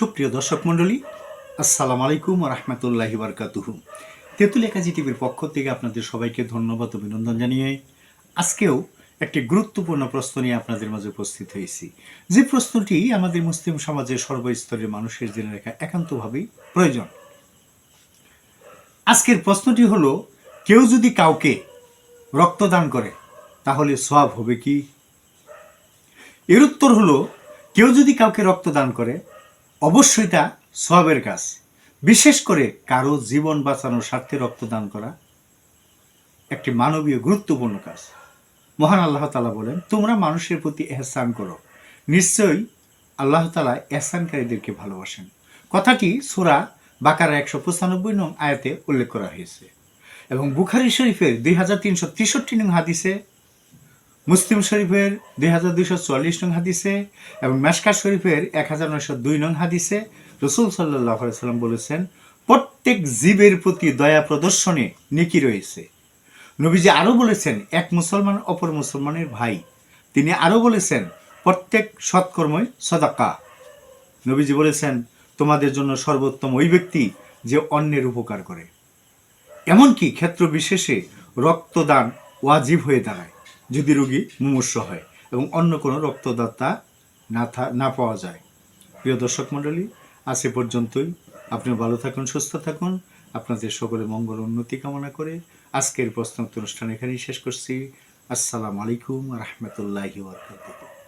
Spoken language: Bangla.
সুপ্রিয় দর্শক মণ্ডলী, আসসালামু আলাইকুম রহমতুল্লাহি বারকাতুহু। তেঁতুল একাজি টিভির পক্ষ থেকে আপনাদের সবাইকে ধন্যবাদ, অভিনন্দন জানিয়ে আজকেও একটি গুরুত্বপূর্ণ প্রশ্ন নিয়ে আপনাদের মাঝে উপস্থিত হয়েছি। যে প্রশ্নটি আমাদের মুসলিম সমাজের সর্বস্তরের মানুষের জেনে রাখা একান্তভাবেই প্রয়োজন। আজকের প্রশ্নটি হলো, কেউ যদি কাউকে রক্তদান করে, তাহলে সব হবে কি? এর উত্তর হলো, কেউ যদি কাউকে রক্তদান করে অবশ্যই তা সবের কাজ। বিশেষ করে কারও জীবন বাঁচানোর স্বার্থে রক্তদান করা একটি মানবীয় গুরুত্বপূর্ণ কাজ। মহান আল্লাহ তালা বলেন, তোমরা মানুষের প্রতি এহসান করো। নিশ্চয়ই আল্লাহ তালা এহসানকারীদেরকে ভালোবাসেন। কথাটি সুরা বাকারা একশো পঁচানব্বই নং আয়াতে উল্লেখ করা হয়েছে। এবং বুখারি শরীফের দুই হাজার তিনশো তেষট্টি নং হাদিসে মুসলিম শরীফের দুই হাজার দুইশো চুয়াল্লিশ নং হাদিসে এবং মেশকা শরীফের এক হাজার নয়শো দুই নং হাদিসে রসুল সাল্লাহ সাল্লাম বলেছেন, প্রত্যেক জীবের প্রতি দয়া প্রদর্শনে নেকি রয়েছে। নবীজি আরও বলেছেন, এক মুসলমান অপর মুসলমানের ভাই। তিনি আরও বলেছেন, প্রত্যেক সৎকর্মই সদাকা। নবীজি বলেছেন, তোমাদের জন্য সর্বোত্তম ওই ব্যক্তি যে অন্যের উপকার করে। এমনকি ক্ষেত্র বিশেষে রক্তদান ওয়াজিব হয়ে দাঁড়ায়। যদি রোগী মুমূর্ষ হয় এবং অন্য কোনো রক্তদাতা না থা- না পাওয়া যায়। প্রিয় দর্শক মণ্ডলী, আজ এ পর্যন্তই। আপনি ভালো থাকুন, সুস্থ থাকুন। আপনাদের সকলে মঙ্গল উন্নতি কামনা করে আজকের প্রশ্নোত্তর অনুষ্ঠান এখানেই শেষ করছি। আসসালামু আলাইকুম রহমতুল্লাহি ওবরাকাতুহু